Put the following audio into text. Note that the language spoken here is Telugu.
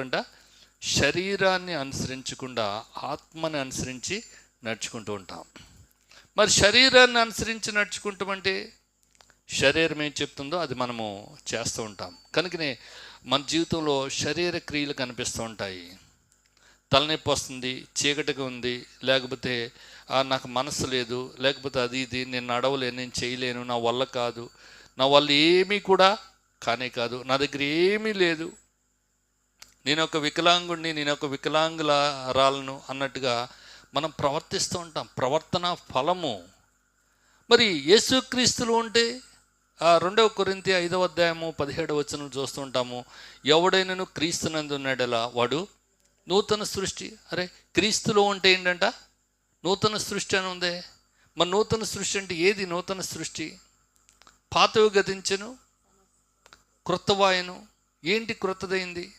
అంట శరీరాన్ని అనుసరించకుండా ఆత్మని అనుసరించి నడుచుకుంటూ ఉంటాం. మరి శరీరాన్ని అనుసరించి నడుచుకుంటామంటే శరీరం ఏం చెప్తుందో అది మనము చేస్తూ ఉంటాం. కనుకనే మన జీవితంలో శరీర క్రియలు కనిపిస్తూ ఉంటాయి. తలనొప్పి వస్తుంది చీకటిగా ఉంది లేకపోతే నాకు మనసు లేదు లేకపోతే అది ఇది నేను నడవలేను నేను చేయలేను నా వల్ల కాదు నా వల్ల ఏమీ కూడా కానే కాదు నా దగ్గర ఏమీ లేదు నేను ఒక వికలాంగుడిని నేను ఒక వికలాంగులారాలను అన్నట్టుగా మనం ప్రవర్తిస్తూ ఉంటాం. ప్రవర్తన ఫలము. మరి యేసుక్రీస్తులు ఉంటే ఆ రెండవ కొరింతి ఐదవ అధ్యాయము పదిహేడవ వచనం చూస్తుంటాము ఎవడైనను క్రీస్తునందు ఉన్నాడలా వాడు నూతన సృష్టి. అరే క్రీస్తులో ఉంటే ఏంటంట? నూతన సృష్టి అని ఉందే. మరి నూతన సృష్టి అంటే ఏది? నూతన సృష్టి. పాతవి గతించను క్రొత్తవాయను. ఏంటి క్రొత్తదైంది?